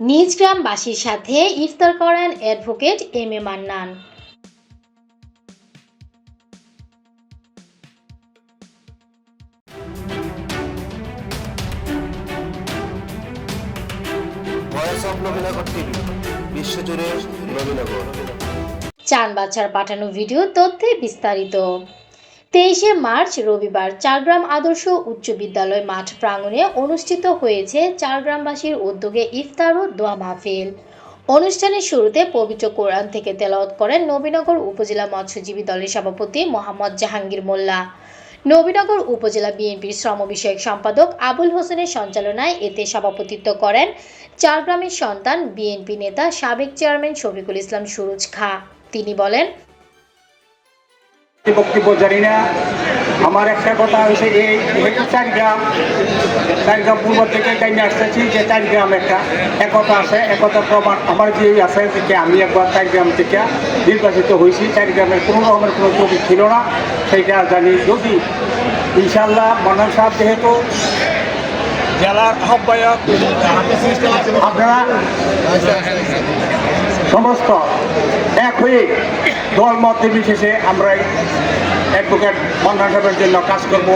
নিজ গ্রামবাসীর সাথে ইফতার করেন অ্যাডভোকেট এম এ মান্নান। চান বাচ্চার পাঠানো ভিডিও তথ্যে বিস্তারিত। তেইশে মার্চ, রবিবার চারগ্রাম আদর্শ উচ্চ বিদ্যালয় মাঠ প্রাঙ্গণে অনুষ্ঠিত হয়েছে চারগ্রামবাসীর উদ্যোগে ইফতার ও দোয়া মাহফিল। অনুষ্ঠানের শুরুতে পবিত্র কোরআন থেকে তেলাওয়াত করেন নবীনগর উপজেলা মৎস্যজীবী দলের সভাপতি মোহাম্মদ জাহাঙ্গীর মোল্লা। নবীনগর উপজেলা বিএনপির শ্রম বিষয়ক সম্পাদক আবুল হোসেনের সঞ্চালনায় এতে সভাপতিত্ব করেন চারগ্রামের সন্তান বিএনপি নেতা সাবেক চেয়ারম্যান শফিকুল ইসলাম সুরুজ খা। তিনি বলেন বক্তব্য জানি না। আমার একটা কথা হয়েছে এই চার গ্রাম চার গ্রাম পূর্ব থেকে জানিয়ে আসতেছি যে চার গ্রাম একটা, একতা আছে, একতা প্রমাণ আমার যে আছে যে আমি একবার চার গ্রাম থেকে নির্বাচিত হয়েছি। চার গ্রামের কোনো রকমের কোনো ছবি ছিল না, সেইটা জানি যদি। ইনশাল্লাহ মন্নান সাহেব যেহেতু জেলার আহ্বায়ক, আপনারা সমস্ত এক হয়ে দল মত নির্বিশেষে আমরা অ্যাডভোকেট সাহেবের জন্য কাজ করব।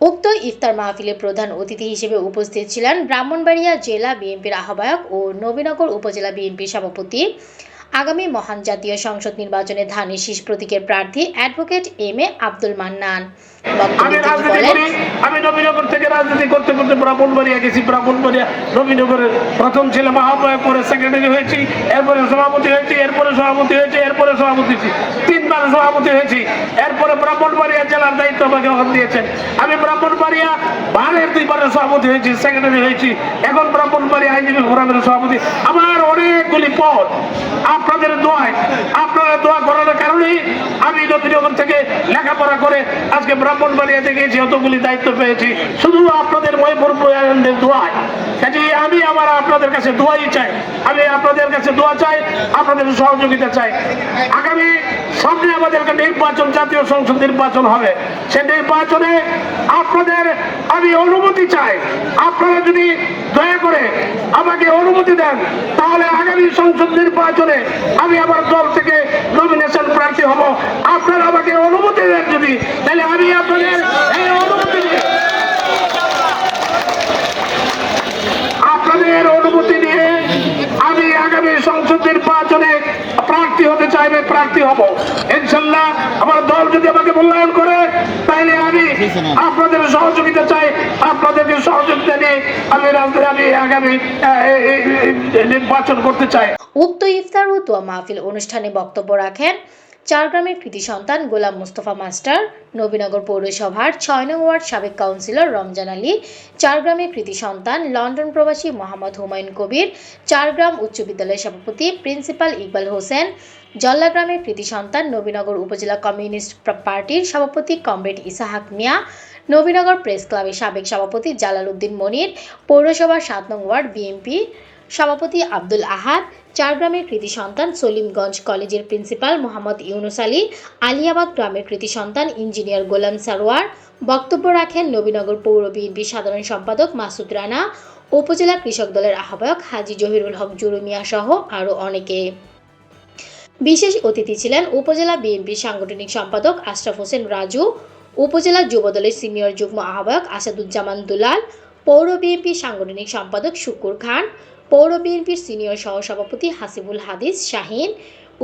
উক্ত ইফতার মাহফিলে প্রধান অতিথি হিসেবে উপস্থিত ছিলেন ব্রাহ্মণবাড়িয়া জেলা বিএনপির আহ্বায়ক ও নবীনগর উপজেলা বিএনপির সভাপতি আগামী মহান জাতীয় সংসদ নির্বাচনে ধানের শীষ প্রতীকের প্রার্থী advocate M A Abdul Mannan. আমি নবীনগর থেকে রাজনীতি করতে করতে ব্রাহ্মণবাড়িয়া গেছি। ব্রাহ্মণবাড়িয়া নবীনগরের প্রথম ছিলাম আহ্বায়ক পরে সেক্রেটারি হয়েছি এরপরে সভাপতি হয়েছি এরপরে সভাপতি হয়েছি এরপরে সভাপতি হয়েছি। তিনবার সভাপতি হয়েছি। এরপরে ব্রাহ্মণবাড়িয়া জেলার দায়িত্ব আমাকে দিয়েছেন। আমি ব্রাহ্মণবাড়িয়া ভালের দুইবারের সভাপতি হয়েছি সেক্রেটারি হয়েছি। এখন ব্রাহ্মণবাড়িয়া আইনজীবী ফোরামের সভাপতি। আমার অনেকগুলি পদ। আপনাদের দোয়ায়, আপনারা দোয়া করার কারণে আমি নতুন থেকে লেখাপড়া করে আজকে ব্রাহ্মণবাড়িয়াতে যে অতগুলি দায়িত্ব পেয়েছি, শুধু আপনাদের প্রয়ানদের দোয়ায়। কাজে আমি আমার আপনাদের কাছে দোয়াই চাই। আমি আপনাদের কাছে দোয়া চাই, আপনাদের সহযোগিতা চাই। আগামী সামনে আমাদের নির্বাচন, জাতীয় সংসদ নির্বাচন হবে। সে নির্বাচনে আপনাদের আমি অনুমতি চাই। আপনারা যদি দয়া করে আমাকে অনুমতি দেন, তাহলে আগামী সংসদ নির্বাচনে আমি আমার দল থেকে নমিনেশন প্রার্থী হব। আপনারা আমাকে অনুমতি দেন যদি, তাহলে আমি আপনাদের এই অনুমতি নিয়ে আপনাদের অনুমতি নিয়ে আমি আগামী সংসদ নির্বাচনে প্রার্থী হতে চাইবে প্রার্থী হব। ইনশাল্লাহ আমার দল যদি আমাকে মূল্যায়ন করে, তাহলে আমি আপনাদের সহযোগিতা চাই। আপনাদেরকে সহযোগিতা নিয়ে আমি রাজধানী, আমি আগামী নির্বাচন করতে চাই। উক্ত ইফতার ও দোয়া মাহফিল অনুষ্ঠানে বক্তব্য রাখেন চারগ্রামের কৃতি সন্তান গোলাম মুস্তফা মাস্টার, নবীনগর পৌরসভার ছয় নং ওয়ার্ড সাবেক কাউন্সিলর রমজান আলী, চারগ্রামের কৃতি সন্তান লন্ডন প্রবাসী মোহাম্মদ হুমায়ুন কবির, চারগ্রাম উচ্চ বিদ্যালয়ের সভাপতি প্রিন্সিপাল ইকবাল হোসেন, জল্লাগ্রামের কৃতি সন্তান নবীনগর উপজেলা কমিউনিস্ট পার্টির সভাপতি কমরেড ইসাহাক মিয়া, নবীনগর প্রেস ক্লাবের সাবেক সভাপতি জালাল উদ্দিন মনির, পৌরসভার সাত নং ওয়ার্ড বিএনপি সভাপতি আব্দুল আহাদ, চারগ্রামের কৃতি সন্তান সলিমগঞ্জ কলেজের প্রিন্সিপাল মোহাম্মদ ইউনুস আলী আলিয়াবাদ গ্রামের কৃতি সন্তান ইঞ্জিনিয়ার গোলাম সারোয়ার, বক্তব্য রাখেন নবীনগর পৌর বিএনপির সাধারণ সম্পাদক মাসুদ রানা, উপজেলা কৃষক দলের আহ্বায়ক হাজি জহিরুল হক জুরুমিয়া সহ আরও অনেকে। বিশেষ অতিথি ছিলেন উপজেলা বিএনপির সাংগঠনিক সম্পাদক আশরাফ হোসেন রাজু, উপজেলা যুবদলের সিনিয়র যুগ্ম আহ্বায়ক আসাদুজ্জামান দুলাল, পৌর বিএনপির সাংগঠনিক সম্পাদক শুকুর খান পৌর বিএনপির সিনিয়র সহসভাপতি হাসিবুল হাদিস শাহিন,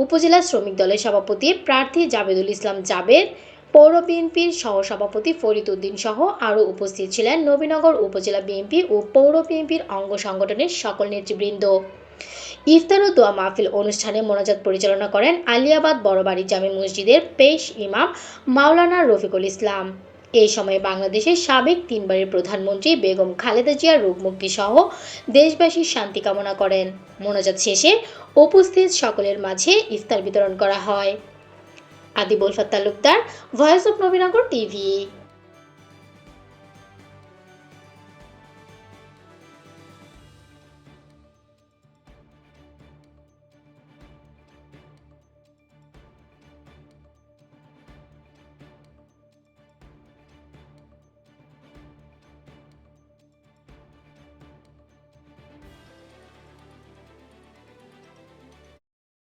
উপজেলা শ্রমিক দলের সভাপতি প্রার্থী জাবেদুল ইসলাম জাবেদ পৌর বিএনপির সহসভাপতি ফরিদ উদ্দিন সহ আরও উপস্থিত ছিলেন নবীনগর উপজেলা বিএনপি ও পৌর বিএনপির অঙ্গ সংগঠনের সকল নেতৃবৃন্দ। ইফতার ও দোয়া মাহফিল অনুষ্ঠানে মোনাজাত পরিচালনা করেন আলিয়াবাদ বড়বাড়ি জামে মসজিদের পেশ ইমাম মাওলানা রফিকুল ইসলাম। এই সময় বাংলাদেশের সাবেক তিনবারের প্রধানমন্ত্রী বেগম খালেদা জিয়ার রোগমুক্তি সহ দেশবাসীর শান্তি কামনা করেন। মোনাজাত শেষে উপস্থিত সকলের মাঝে ইফতার বিতরণ করা হয়। আদিবুল ফাত্তালুকদার ভয়েস অফ নবীনগর টিভি